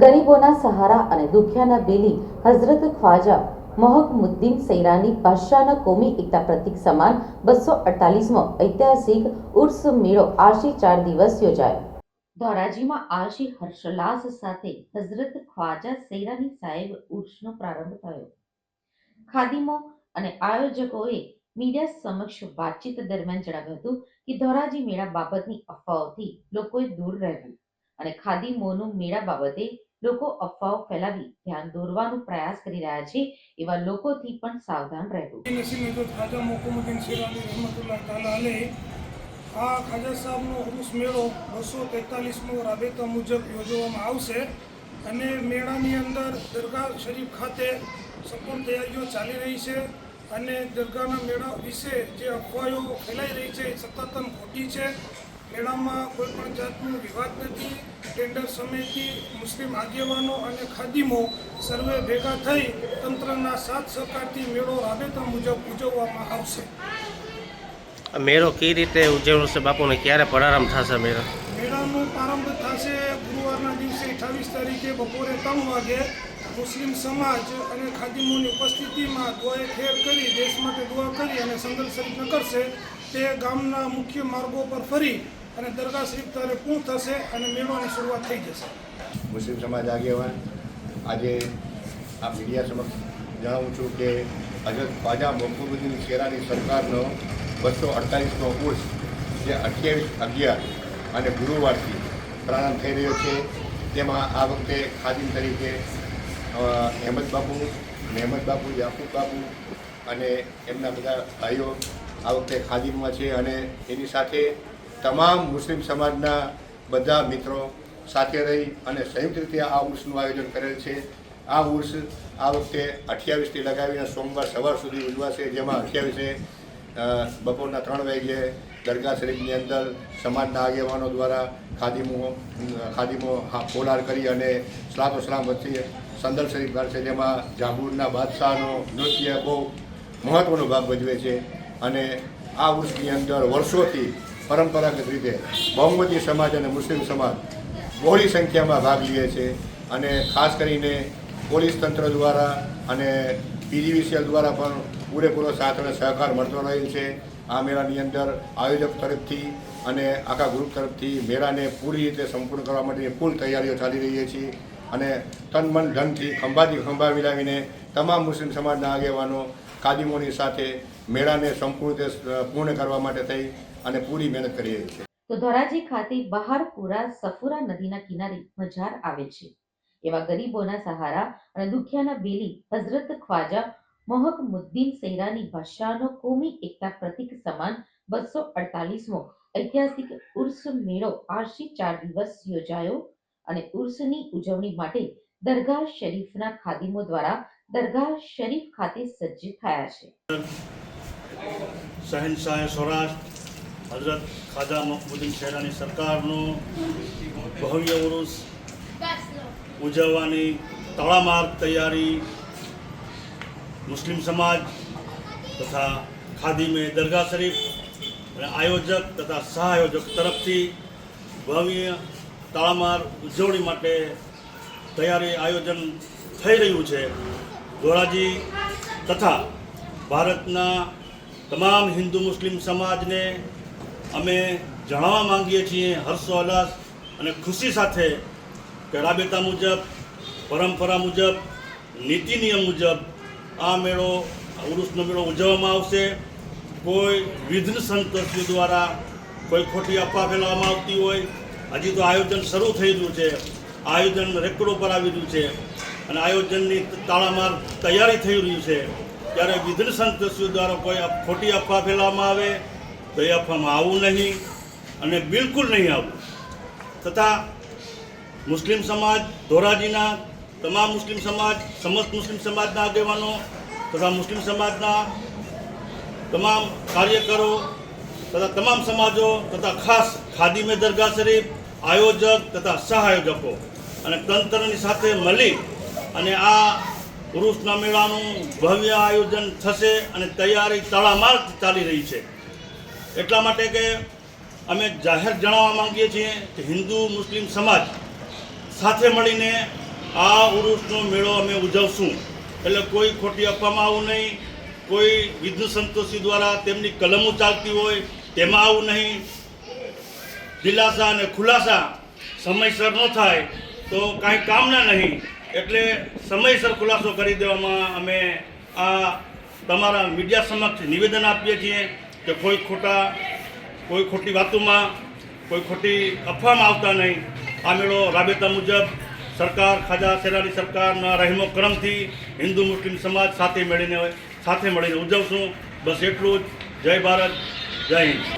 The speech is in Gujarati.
ગરીબોના સહારા અને દુખિયાના બેલી, હઝરત ખ્વાજા મોહકમુદ્દીન સૈરાની બાદશાહના કોમી એકતા પ્રતિક સમાન બસો અડતાલીસમો ઐતિહાસિક ઉર્સ મેળો આશી ચાર દિવસ યોજાયો. ધોરાજીમાં આશી હર્ષોલ્લાસ સાથે હઝરત ખ્વાજા સૈરાની સાહેબ ઉર્સનો પ્રારંભ થયો. ખાદીમો અને આયોજકોએ મીડિયા સમક્ષ વાતચીત દરમિયાન જણાવ્યું હતું કે ધોરાજી મેળા બાબતની અફવાઓથી લોકોએ દૂર રહેવું. અને ખાદીમોનું મેળા બાબતે લોકો અફવાઓ ફેલાવી ધ્યાન દોરવાનો પ્રયાસ કરી રહ્યા છે, એવા લોકોથી પણ સાવધાન રહેવું. ખાજા મોકુમુદ્દીન શિરાની રહમતુલ્લાહ તાલા અલે આ ખાજા સાહેબનો ઉર્સ મેળો બસો તેતાલીસમો રાબેતા મુજબ યોજવામાં આવશે અને મેળાની અંદર દરગાહ શરીફ ખાતે સંપૂર્ણ તૈયારીઓ ચાલી રહી છે અને દરગાહના મેળા વિશે જે અફવાઓ ફેલાઈ રહી છે એ સતતન ખોટી છે. મેળામાં કોઈ પણ જાતનો વિવાદ નથી ટેન્ડર સમિતિ મુસ્લિમ આગેવાનો અને ખાદીમો સર્વે ભેગા થઈ તંત્રના સાથ સહકારથી મેળો રાબેતા મુજબ ઉજવવામાં આવશે. મેળો કઈ રીતે ઉજવશે બાપુને? ક્યારે પ્રારંભ થશે મેળો? મેળાનો પ્રારંભ થશે ગુરુવારના દિવસે અઠાવીસ તારીખે બપોરે ત્રણ વાગે. મુસ્લિમ સમાજ અને ખાદીમોની ઉપસ્થિતિમાં દુઆએ ખેર કરી દેશ માટે દુઆ કરી અને સંદર્શન કરશે તે ગામના મુખ્ય માર્ગો પર ફરી અને દરગાહ શરીફ તારે પૂર્ણ થશે અને મેળવાની શરૂઆત થઈ જશે. મુસ્લિમ સમાજ આગેવાન, આજે આ મીડિયા સમક્ષ જણાવું છું કે હજરત ખ્વાજા મકબુદ્દીન શેરાની સરકારનો બસો અડતાલીસનો ઉર્સ જે અઠ્યાવીસ અગિયાર અને ગુરુવારથી પ્રારંભ થઈ રહ્યો છે, તેમાં આ વખતે ખાદિમ તરીકે અહેમદ બાપુ, મહેમદ બાપુ, યાકુબ બાપુ અને એમના બધા ભાઈઓ આ વખતે ખાદિમમાં છે અને એની સાથે તમામ મુસ્લિમ સમાજના બધા મિત્રો સાથે રહી અને સંયુક્ત રીતે આ ઉર્સનું આયોજન કરેલ છે. આ ઉર્સ આ વખતે અઠ્યાવીસથી લગાવીને સોમવાર સવાર સુધી ઉજવાશે, જેમાં અઠ્યાવીસે બપોરના ત્રણ વાગ્યે દરગાહ શરીફની અંદર સમાજના આગેવાનો દ્વારા ખાદીમો ખાદીમો પોલાર કરી અને સલાતો સલામ વચ્ચે સંદર શરીફ કાઢશે, જેમાં જાબુરના બાદશાહનો નૃત્ય બહુ મહત્ત્વનો ભાગ ભજવે છે. અને આ ઉર્સની અંદર વર્ષોથી પરંપરાગત રીતે બહુમતી સમાજ અને મુસ્લિમ સમાજ બહોળી સંખ્યામાં ભાગ લે છે અને ખાસ કરીને પોલીસ તંત્ર દ્વારા અને પીજીવીસીએલ દ્વારા પણ પૂરેપૂરો સાથ અને સહકાર મળતો રહેલ છે. આ મેળાની અંદર આયોજક તરફથી અને આખા ગ્રુપ તરફથી મેળાને પૂરી રીતે સંપૂર્ણ કરવા માટેની ફૂલ તૈયારીઓ ચાલી રહી છે અને તન મન ધનથી ખંભાથી ખંભા મિલાવીને તમામ મુસ્લિમ સમાજના આગેવાનો, કાદીમોની સાથે મેળાને સંપૂર્ણ પૂર્ણ કરવા માટે થઈ અને પૂરી મહેનત કરી રહી છે. તો ધોરાજી ખાતે બહારપુરા સફુરા નદીના કિનારે મજાર આવે છે. એવા ગરીબોના સહારા અને દુખિયાના બેલી હઝરત ખ્વાજા મોહકમુદ્દીન સૈરાની ભાષાનો કોમી એકતા પ્રતિક સમાન બસો અડતાલીસમો ઐતિહાસિક ઉર્સ મેળો આશી ચાર દિવસ યોજાયો અને ઉર્સની ઉજવણી માટે દરગાહ શરીફના ખાદીમો દ્વારા દરગાહ શરીફ ખાતે સજ્જ થયા છે. શહેનશાહ સૌરાષ્ટ્ર હઝરત ખાજા મકબુદ્દીન શહેરાની સરકારનું ભવ્ય ઉરુસ, ઉજવવાની તડામાર તૈયારી મુસ્લિમ સમાજ તથા ખાદીમે દરગાહ શરીફ અને આયોજક તથા સહઆયોજક તરફથી ભવ્ય તળામાર ઉજવણી માટે તૈયારી આયોજન થઈ રહ્યું છે. ધોરાજી તથા ભારતના તમામ હિન્દુ મુસ્લિમ સમાજને અમે જણાવવા માંગીએ છીએ હર્ષોલ્લાસ અને ખુશી સાથે કે રાબેતા મુજબ, પરંપરા મુજબ, નીતિ નિયમ મુજબ આ મેળો ઉરુષનો મેળો ઉજવવામાં આવશે. કોઈ વિઘ્ન સંતોષી દ્વારા કોઈ ખોટી અફવા ફેલાવવામાં આવતી હોય, હજી તો આયોજન શરૂ થઈ રહ્યું છે. આયોજન રેકોર્ડ ઉપર આવી રહ્યું છે અને આયોજનની તાળામાર તૈયારી થઈ રહ્યું છે. ત્યારે વિઘ્ન સંતોષીઓ દ્વારા કોઈ ખોટી અફવા ફેલાવવામાં આવે તો આપવામાં આવવું નહીં અને બિલકુલ નહીં આવવું તથા મુસ્લિમ સમાજ, ધોરાજીના તમામ મુસ્લિમ સમાજ, સમસ્ત મુસ્લિમ સમાજના આગેવાનો તથા મુસ્લિમ સમાજના તમામ કાર્યકરો તથા તમામ સમાજો તથા ખાસ ખાદીમે દરગાહ શરીફ, આયોજક તથા સહઆયોજકો અને તંત્રની સાથે મળી અને આ પુરુષના મેળાનું ભવ્ય આયોજન થશે અને તૈયારી તડામાર ચાલી રહી છે. એટલા માટે કે અમે જાહેર જણાવવા માંગીએ છીએ કે હિન્દુ મુસ્લિમ સમાજ સાથે મળીને આ ઉરુષનો મેળો અમે ઉજવશું. એટલે કોઈ ખોટી અફવામાં આવું નહીં, કોઈ વિધુ સંતોષી દ્વારા તેમની કલમો ચાલતી હોય તેમાં આવું નહીં. દિલાસા અને ખુલાસા સમયસર ન થાય તો કાંઈ કામના નહીં. એટલે સમયસર ખુલાસો કરી દેવામાં અમે આ તમારા મીડિયા સમક્ષ નિવેદન આપીએ છીએ. કે કોઈ ખોટા, કોઈ ખોટી વાતોમાં, કોઈ ખોટી અફવામાં આવતા નહીં. આ મેળો રાબેતા મુજબ સરકાર, ખાજા શેરાની સરકારના રહેમો કરમથી હિન્દુ મુસ્લિમ સમાજ સાથે મળીને સાથે મળીને ઉજવશું. બસ એટલું જ. જય ભારત, જય હિન્દ.